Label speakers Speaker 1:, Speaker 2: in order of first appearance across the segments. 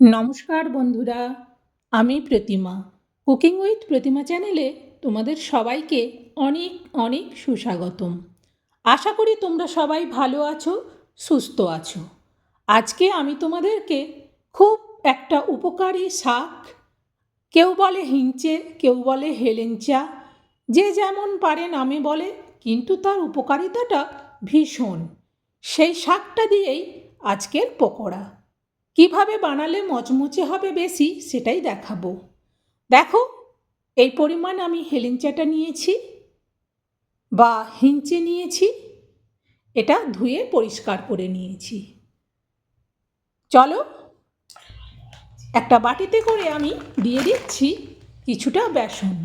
Speaker 1: নমস্কার বন্ধুরা, আমি প্রতিমা। কুকিং উইথ প্রতিমা চ্যানেলে তোমাদের সবাইকে অনেক অনেক সুস্বাগতম। আশা করি তোমরা সবাই ভালো আছো, সুস্থ আছো। আজকে আমি তোমাদেরকে খুব একটা উপকারী শাক, কেউ বলে হিংচে, কেউ বলে হেলেঞ্চা, যে যেমন পারে নামে বলে, কিন্তু তার উপকারিতাটা ভীষণ। সেই শাকটা দিয়েই আজকের পকোড়া। কীভাবে বানালে মচমচে হবে বেশি সেটাই দেখাবো। দেখো, এই পরিমাণ আমি হেলেঞ্চাটা নিয়েছি বা হিঞ্চে নিয়েছি, এটা ধুয়ে পরিষ্কার করে নিয়েছি। চলো, একটা বাটিতে করে আমি দিয়ে দিচ্ছি কিছুটা বেসন।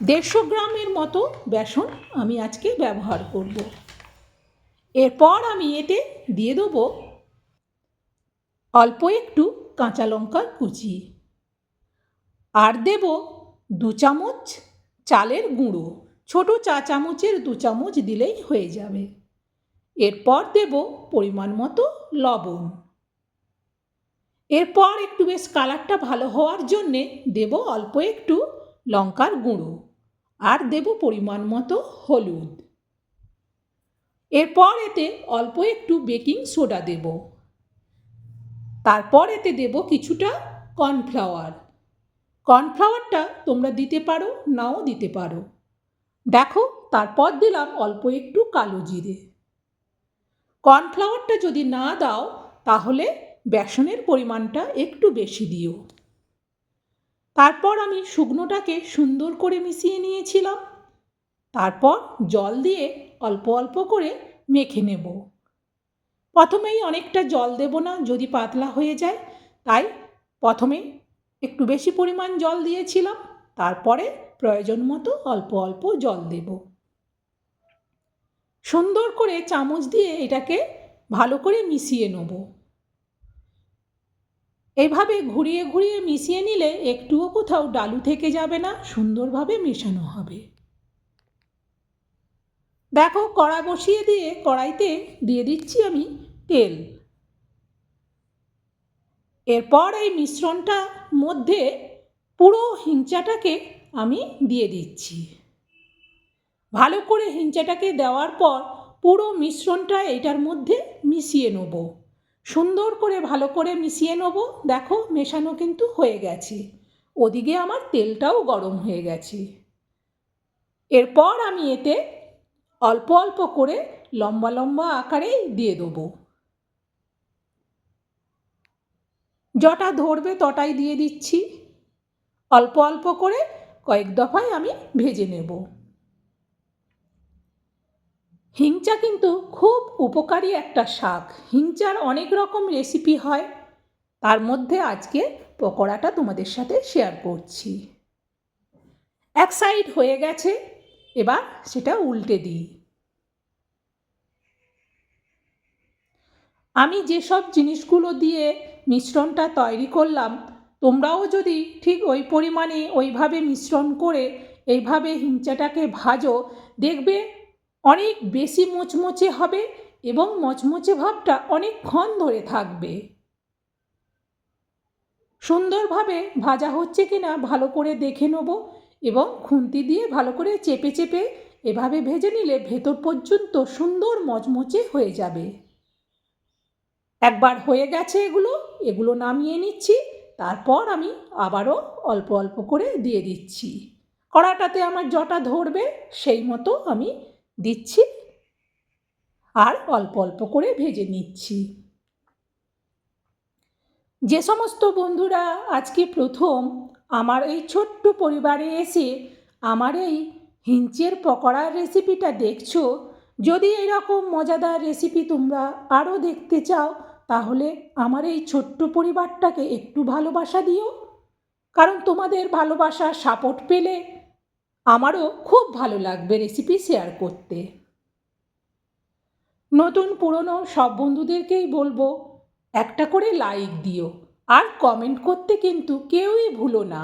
Speaker 1: দেড়শো গ্রামের মতো বেসন আমি আজকে ব্যবহার করব। এরপর আমি এতে দিয়ে দেবো অল্প একটু কাঁচা লঙ্কার কুচি। আর দেব দু চামচ চালের গুঁড়ো। ছোট চা চামচের দু চামচ দিলেই হয়ে যাবে। এরপর দেব পরিমাণ মতো লবণ। এরপর একটু বেশ কালারটা ভালো হওয়ার জন্যে দেব অল্প একটু লঙ্কার গুঁড়ো। আর দেব পরিমাণ মতো হলুদ। এরপর এতে অল্প একটু বেকিং সোডা দেবো। তারপর এতে দেব কিছুটা কর্নফ্লাওয়ার। কর্নফ্লাওয়ারটা তোমরা দিতে পারো, নাও দিতে পারো। দেখো, তারপর দিলাম অল্প একটু কালো জিরে। কর্নফ্লাওয়ারটা যদি না দাও, তাহলে বেসনের পরিমাণটা একটু বেশি দিও। তারপর আমি শুকনোটাকে সুন্দর করে মিশিয়ে নিয়েছিলাম। তারপর জল দিয়ে অল্প অল্প করে মেখে নেব। প্রথমেই অনেকটা জল দেব না, যদি পাতলা হয়ে যায়। তাই প্রথমে একটু বেশি পরিমাণ জল দিয়েছিলাম, তারপরে প্রয়োজন মতো অল্প অল্প জল দেব। সুন্দর করে চামচ দিয়ে এটাকে ভালো করে মিশিয়ে নেব। এভাবে ঘুরিয়ে ঘুরিয়ে মিশিয়ে নিলে একটুও কোথাও ডালু থেকে যাবে না, সুন্দরভাবে মেশানো হবে। দেখো, কড়া বসিয়ে দিয়ে কড়াইতে দিয়ে দিচ্ছি আমি তেল। এরপর এই মিশ্রণটা মধ্যে পুরো হিংচাটাকে আমি দিয়ে দিচ্ছি। ভালো করে হিংচাটাকে দেওয়ার পর পুরো মিশ্রণটা এটার মধ্যে মিশিয়ে নেব। সুন্দর করে ভালো করে মিশিয়ে নেব। দেখো, মেশানো কিন্তু হয়ে গেছে। ওদিকে আমার তেলটাও গরম হয়ে গেছে। এরপর আমি এতে অল্প অল্প করে লম্বা লম্বা আকারে দিয়ে দেবো। যটা ধরবে তটাই দিয়ে দিচ্ছি। অল্প অল্প করে কয়েক দফায় আমি ভেজে নেব। হিংচা কিন্তু খুব উপকারী একটা শাক। হিংচার অনেক রকম রেসিপি হয়। তার মধ্যে আজকে পকোড়াটা তোমাদের সাথে শেয়ার করছি। এক সাইড হয়ে গেছে। এবার সেটা উল্টে দিই। আমি যেসব জিনিসগুলো দিয়ে মিশ্রণটা তৈরি করলাম, তোমরাও যদি ঠিক ওই পরিমাণে ওইভাবে মিশ্রণ করে এইভাবে হিঞ্চাটাকে ভাজো, দেখবে অনেক বেশি মোচমোচে হবে এবং মচমচে ভাবটা অনেকক্ষণ ধরে থাকবে। সুন্দরভাবে ভাজা হচ্ছে কিনা ভালো করে দেখে নেব। এবং খুন্তি দিয়ে ভালো করে চেপে চেপে এভাবে ভেজে নিলে ভেতর পর্যন্ত সুন্দর মচমচে হয়ে যাবে। একবার হয়ে গেছে এগুলো এগুলো নামিয়ে নিচ্ছি, তারপর আমি আবারও অল্প অল্প করে দিয়ে দিচ্ছি। কড়াটাতে আমার জটা ধরবে, সেই মতো আমি দিচ্ছি আর অল্প অল্প করে ভেজে নিচ্ছি। যে সমস্ত বন্ধুরা আজকে প্রথম আমার এই ছোট্ট পরিবারে এসে আমার এই হিঞ্চের পকোড়ার রেসিপিটা দেখছ, যদি এরকম মজাদার রেসিপি তোমরা আরও দেখতে চাও, তাহলে আমার এই ছোট্ট পরিবারটাকে একটু ভালোবাসা দিও। কারণ তোমাদের ভালোবাসা সাপোর্ট পেলে আমারও খুব ভালো লাগবে রেসিপি শেয়ার করতে। নতুন পুরনো সব বন্ধুদেরকেই বলব একটা করে লাইক দিও। আর কমেন্ট করতে কিন্তু কেউই ভুলো না।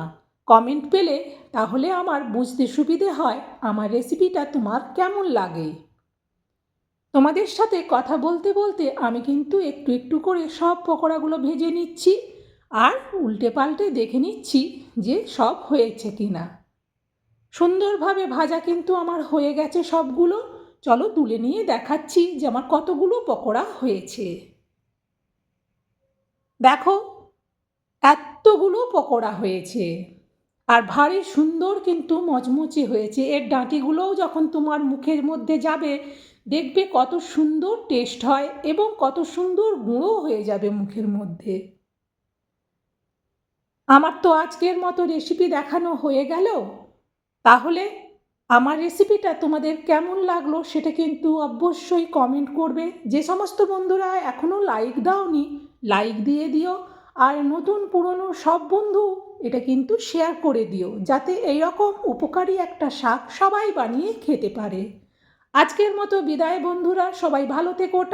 Speaker 1: কমেন্ট পেলে তাহলে আমার বুঝতে সুবিধে হয় আমার রেসিপিটা তোমার কেমন লাগে। তোমাদের সাথে কথা বলতে বলতে আমি কিন্তু একটু একটু করে সব পকোড়াগুলো ভেজে নিচ্ছি আর উল্টে পাল্টে দেখে নিচ্ছি যে সব হয়েছে কি না সুন্দরভাবে ভাজা কিন্তু আমার হয়ে গেছে সবগুলো। চলো তুলে নিয়ে দেখাচ্ছি যে আমার কতগুলো পকোড়া হয়েছে। দেখো, এতগুলো পকোড়া হয়েছে। আর ভারী সুন্দর কিন্তু মচমচে হয়েছে। এর ডাঁটিগুলোও যখন তোমার মুখের মধ্যে যাবে, দেখবে কত সুন্দর টেস্ট হয় এবং কত সুন্দর গুঁড়ো হয়ে যাবে মুখের মধ্যে। আমার তো আজকের মতো রেসিপি দেখানো হয়ে গেল। তাহলে আমার রেসিপিটা তোমাদের কেমন লাগল সেটা কিন্তু অবশ্যই কমেন্ট করবে। যে সমস্ত বন্ধুরা এখনও লাইক দাওনি লাইক দিয়ে দিও। আর নতুন পুরনো সব বন্ধু, এটা কিন্তু শেয়ার করে দিও, যাতে এই রকম উপকারী একটা শাক সবাই বানিয়ে খেতে পারে। আজকের মতো বিদায় বন্ধুরা, সবাই ভালো থেকো